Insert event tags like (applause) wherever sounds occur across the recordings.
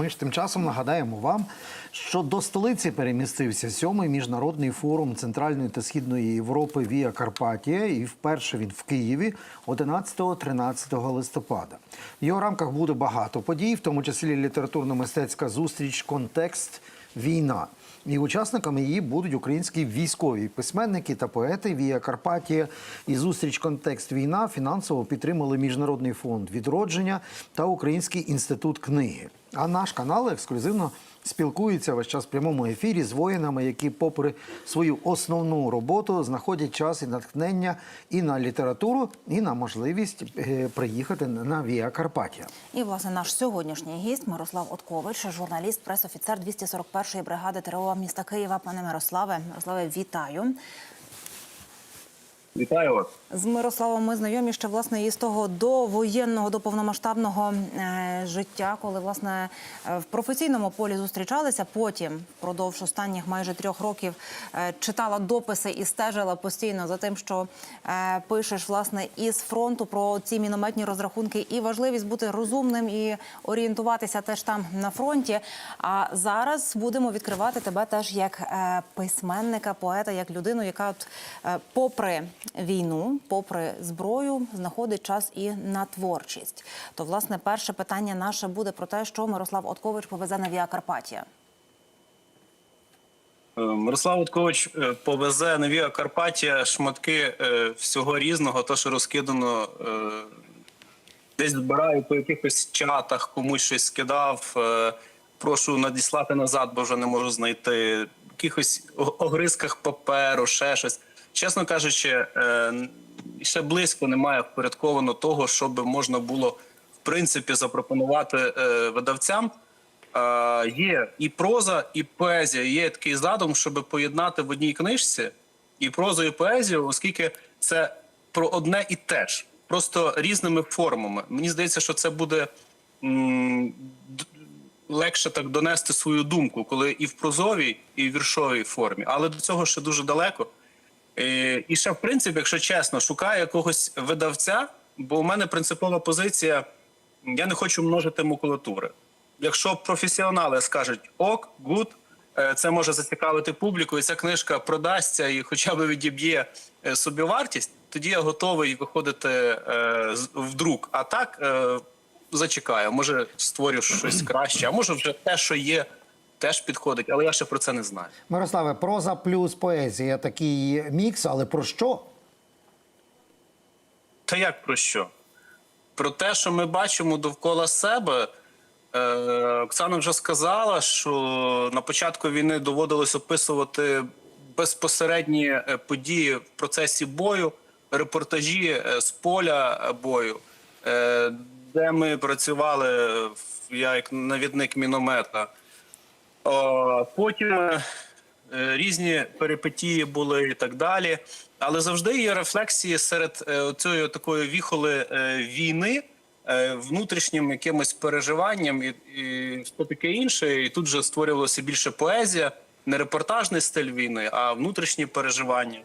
Ми ж тим часом нагадаємо вам, що до столиці перемістився сьомий міжнародний форум Центральної та Східної Європи Віа Карпатія, і вперше він в Києві 11-13 листопада. В його рамках буде багато подій, в тому числі літературно-мистецька зустріч Контекст війна. І учасниками її будуть українські військові письменники та поети Вія Карпатія. І зустріч Контекст війна фінансово підтримали Міжнародний фонд відродження та Український інститут книги. А наш канал ексклюзивно спілкується весь час в прямому ефірі з воїнами, які, попри свою основну роботу, знаходять час і натхнення і на літературу, і на можливість е, приїхати на Віа Карпатія. І власне наш сьогоднішній гість Мирослав Откович, журналіст, пресофіцер 241-ї бригади ТРО міста Києва. Пане Мирославе, Мирославе, вітаю. Вітаю вас. З Мирославом ми знайомі ще власне із того довоєнного, до повномасштабного е, життя, коли власне е, в професійному полі зустрічалися. Потім впродовж останніх майже трьох років е, читала дописи і стежила постійно за тим, що пишеш власне із фронту про ці мінометні розрахунки і важливість бути розумним і орієнтуватися теж там на фронті. А зараз будемо відкривати тебе теж як письменника, поета, як людину, яка от, попри війну, попри зброю, знаходить час і на творчість. То, власне, перше питання наше буде про те, що Мирослав Откович повезе на Віа Карпатія. Е, Мирослав Уткович е, повезе на Віа Карпатія шматки е, всього різного, то що розкидано десь збираю по якихось чатах, комусь щось скидав. Прошу надіслати назад, бо вже не можу знайти. В якихось огризках паперу, ще щось. Чесно кажучи, е, ще близько немає впорядковано того, щоб можна було в принципі запропонувати е, видавцям. Е, є і проза, і поезія. Є такий задум, щоб поєднати в одній книжці і прозу, і поезію, оскільки це про одне і те ж, просто різними формами. Мені здається, що це буде легше так донести свою думку, коли і в прозовій, і в віршовій формі. Але до цього ще дуже далеко. Е, І ще, в принципі, якщо чесно, шукаю якогось видавця, бо у мене принципова позиція: я не хочу множити макулатури. Якщо професіонали скажуть ок, гуд, е, це може зацікавити публіку, і ця книжка продасться і хоча б відіб'є е, собівартість, тоді я готовий виходити в друк. А так зачекаю, може створю щось краще, а може вже те, що є, теж підходить, але я ще про це не знаю. Мирославе, проза плюс поезія такий мікс, але про що? Та як про що? Про те, що ми бачимо довкола себе. Е, Оксана вже сказала, що на початку війни доводилось описувати безпосередні е, події в процесі бою, репортажі е, з поля бою, де ми працювали я як навідник міномета. О, Потім е, різні перипетії були і так далі. Але завжди є рефлексії серед е, цієї такої віхоли е, війни, е, внутрішнім якимось переживанням і, і що таке інше. І тут же створювалося більше поезія, не репортажний стиль війни, а внутрішні переживання.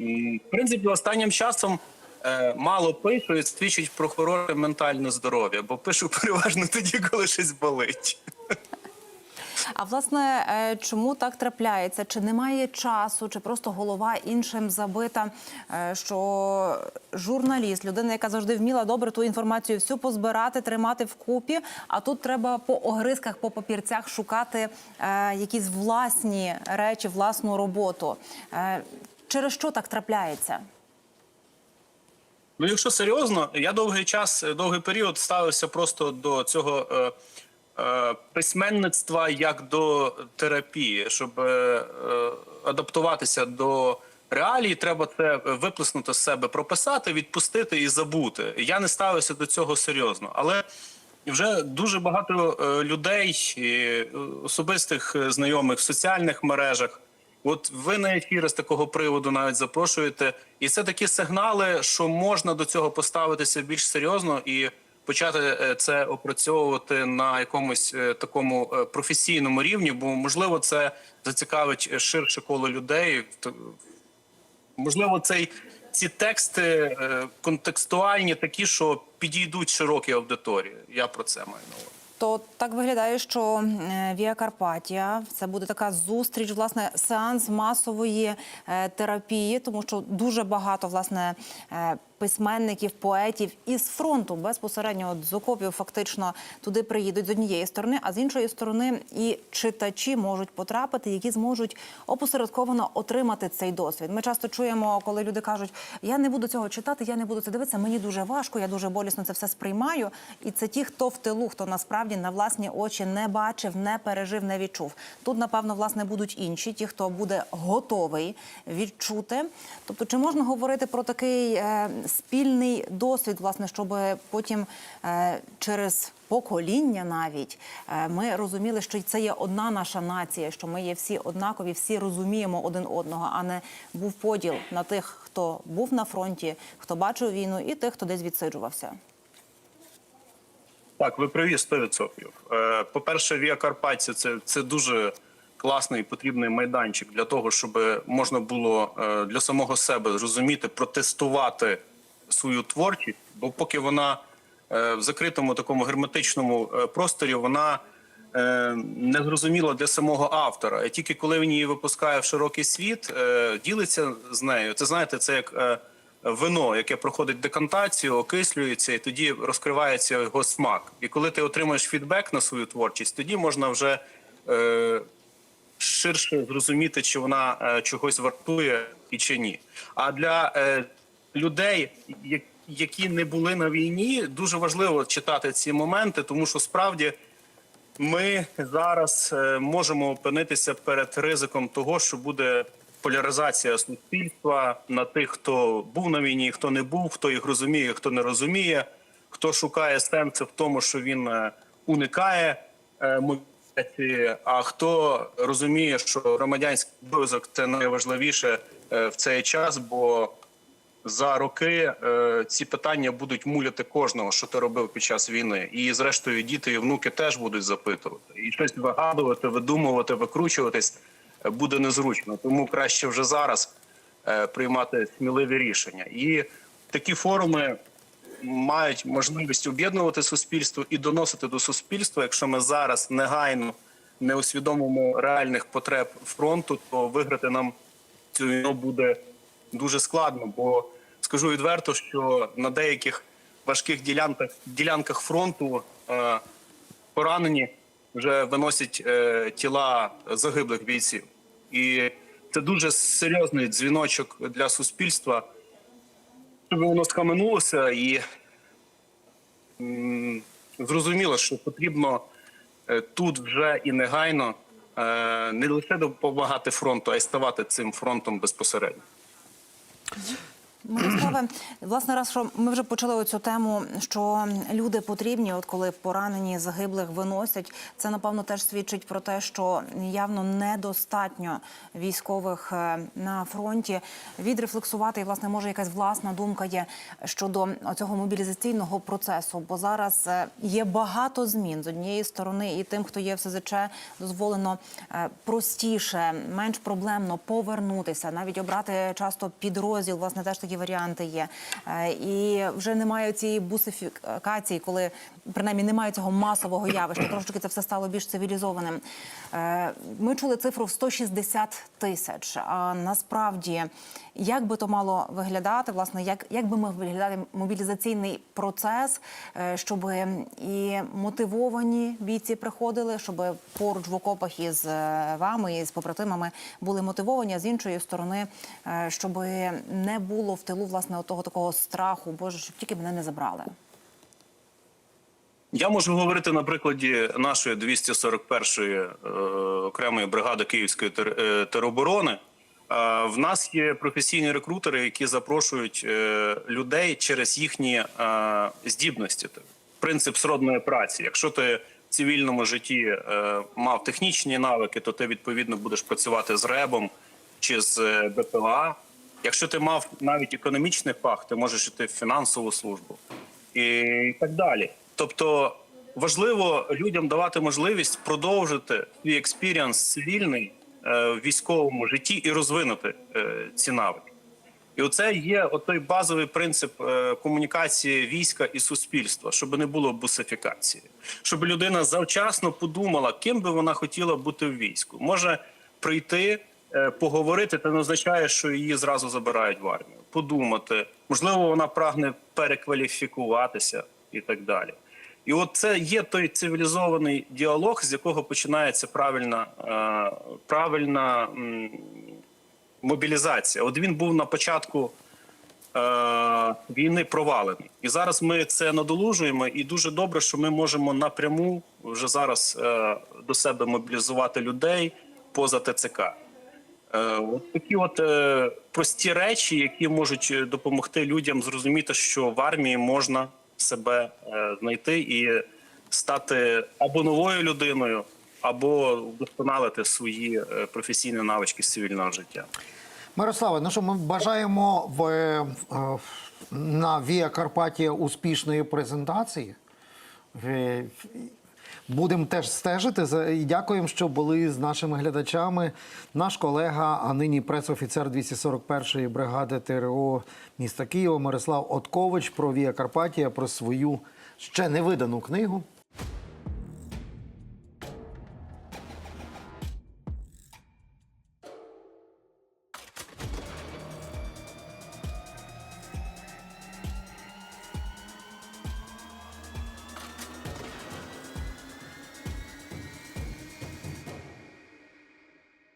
В принципі, останнім часом е, мало пишу і свідчить про хороше ментальне здоров'я, бо пишу (laughs) переважно тоді, коли щось болить. А власне, е, чому так трапляється? Чи немає часу, чи просто голова іншим забита? е, Що журналіст, людина, яка завжди вміла добре ту інформацію всю позбирати, тримати вкупі, а тут треба по огризках, по папірцях шукати е, якісь власні речі, власну роботу. Через що так трапляється? Ну, якщо серйозно, я довгий час, довгий період ставився просто до цього письменництва як до терапії, щоб е, е, адаптуватися до реалій, треба це виплеснути з себе, прописати, відпустити і забути. Я не ставився до цього серйозно, але вже дуже багато е, людей, е, особистих е, знайомих в соціальних мережах. От ви на ефіри з такого приводу навіть запрошуєте, і це такі сигнали, що можна до цього поставитися більш серйозно і почати е, це опрацьовувати на якомусь е, такому е, професійному рівні, бо можливо це зацікавить ширше коло людей. Можливо, цей ці тексти контекстуальні такі, що підійдуть широкій аудиторії. Я про це маю на увазі. То так виглядає, що Віа Карпатія це буде така зустріч, власне, сеанс масової терапії, тому що дуже багато власне письменників, поетів із фронту безпосередньо з окопів фактично туди приїдуть з однієї сторони, а з іншої сторони і читачі можуть потрапити, які зможуть опосередковано отримати цей досвід. Ми часто чуємо, коли люди кажуть, я не буду цього читати, я не буду це дивитися. Мені дуже важко, я дуже болісно це все сприймаю. І це ті, хто в тилу, хто насправді на власні очі не бачив, не пережив, не відчув. Тут, напевно, власне будуть інші, ті, хто буде готовий відчути. Тобто, чи можна говорити про такий е, спільний досвід, власне, щоб потім е, через покоління навіть е, ми розуміли, що це є одна наша нація, що ми є всі однакові, всі розуміємо один одного, а не був поділ на тих, хто був на фронті, хто бачив війну, і тих, хто десь відсиджувався. Так, ви праві 100%. Е, По-перше, Віа Карпатці це, це дуже класний потрібний майданчик для того, щоб можна було для самого себе зрозуміти, протестувати свою творчість, бо поки вона е, в закритому такому герметичному е, просторі, вона е, не зрозуміла для самого автора. І тільки коли він її випускає в широкий світ, ділиться з нею. Це знаєте, це як. вино, яке проходить декантацію, окислюється, і тоді розкривається його смак. І коли ти отримаєш фідбек на свою творчість, тоді можна вже ширше зрозуміти, чи вона чогось вартує і чи ні. А для людей, які не були на війні, дуже важливо читати ці моменти, тому що справді. Ми зараз е, можемо опинитися перед ризиком того, що буде поляризація суспільства на тих, хто був на війні, хто не був, хто їх розуміє, хто не розуміє, хто шукає сенси в тому, що він е, уникає е, мобілізації, а хто розуміє, що громадянський обов'язок це найважливіше в цей час, бо за роки е, ці питання будуть муляти кожного, що ти робив під час війни. І зрештою діти і внуки теж будуть запитувати. І щось вигадувати, видумувати, викручуватись буде незручно. Тому краще вже зараз е, приймати сміливі рішення. І такі форуми мають можливість об'єднувати суспільство і доносити до суспільства. Якщо ми зараз негайно не усвідомимо реальних потреб фронту, то виграти нам цю війну буде дуже складно. Бо скажу відверто, що на деяких важких ділянках ділянках фронту е, поранені вже виносять е, тіла загиблих бійців, і це дуже серйозний дзвіночок для суспільства, щоб воно схаменулося і м, зрозуміло, що потрібно е, тут вже і негайно е, не лише допомагати фронту, а й ставати цим фронтом безпосередньо. Oui. Мирославе, власне, раз що ми вже почали оцю тему, що люди потрібні, от коли поранені загиблих виносять, це напевно теж свідчить про те, що явно недостатньо військових е, на фронті. Відрефлексувати і власне може якась власна думка є щодо цього мобілізаційного процесу. Бо зараз е, є багато змін з однієї сторони, і тим, хто є в СЗЧ, дозволено е, простіше, менш проблемно повернутися, навіть обрати часто підрозділ. Власне, теж такі варіанти є. Е, І вже немає цієї бусифікації, коли принаймні немає цього масового явища. Трошки це все стало більш цивілізованим. Е, Ми чули цифру в 160 тисяч. А насправді, як би то мало виглядати, власне, як, як би мав виглядати мобілізаційний процес, е, щоб і мотивовані бійці приходили, щоб поруч в окопах із е, вами і з побратимами були мотивовані, а з іншої сторони, е, щоб не було в тилу власне того такого страху, боже, щоб тільки мене не забрали. Я можу говорити на прикладі нашої 241-ї е, окремої бригади Київської тер- тероборони. Е, в нас є професійні рекрутери, які запрошують е, людей через їхні е, здібності. Принцип сродної праці. Якщо ти в цивільному житті мав технічні навики, то ти відповідно будеш працювати з РЕБом чи з БПЛА. Якщо ти мав навіть економічний фах, ти можеш йти в фінансову службу і так далі. Тобто важливо людям давати можливість продовжити свій експіріанс цивільний в військовому житті і розвинути е, ці навики. І оце є той базовий принцип е, комунікації війська і суспільства, щоб не було бусифікації, щоб людина завчасно подумала, ким би вона хотіла бути в війську. Може прийти, е, поговорити, це не означає, що її зразу забирають в армію. Подумати, можливо, вона прагне перекваліфікуватися і так далі. І от це є той цивілізований діалог, з якого починається правильна, е, правильна мобілізація. От він був на початку е, війни провалений. І зараз ми це надолужуємо, і дуже добре, що ми можемо напряму вже зараз е, до себе мобілізувати людей поза ТЦК. От такі от прості речі, які можуть допомогти людям зрозуміти, що в армії можна себе е, знайти і стати або новою людиною, або вдосконалити свої е, професійні навички з цивільного життя. Мирославе, ну що ми бажаємо в, е, на Віа Карпатія успішної презентації. Будемо теж стежити і дякуємо, що були з нашими глядачами. Наш колега, а нині пресофіцер 241-ї бригади ТРО міста Києва Мирослав Откович про Вія Карпатія, про свою ще не видану книгу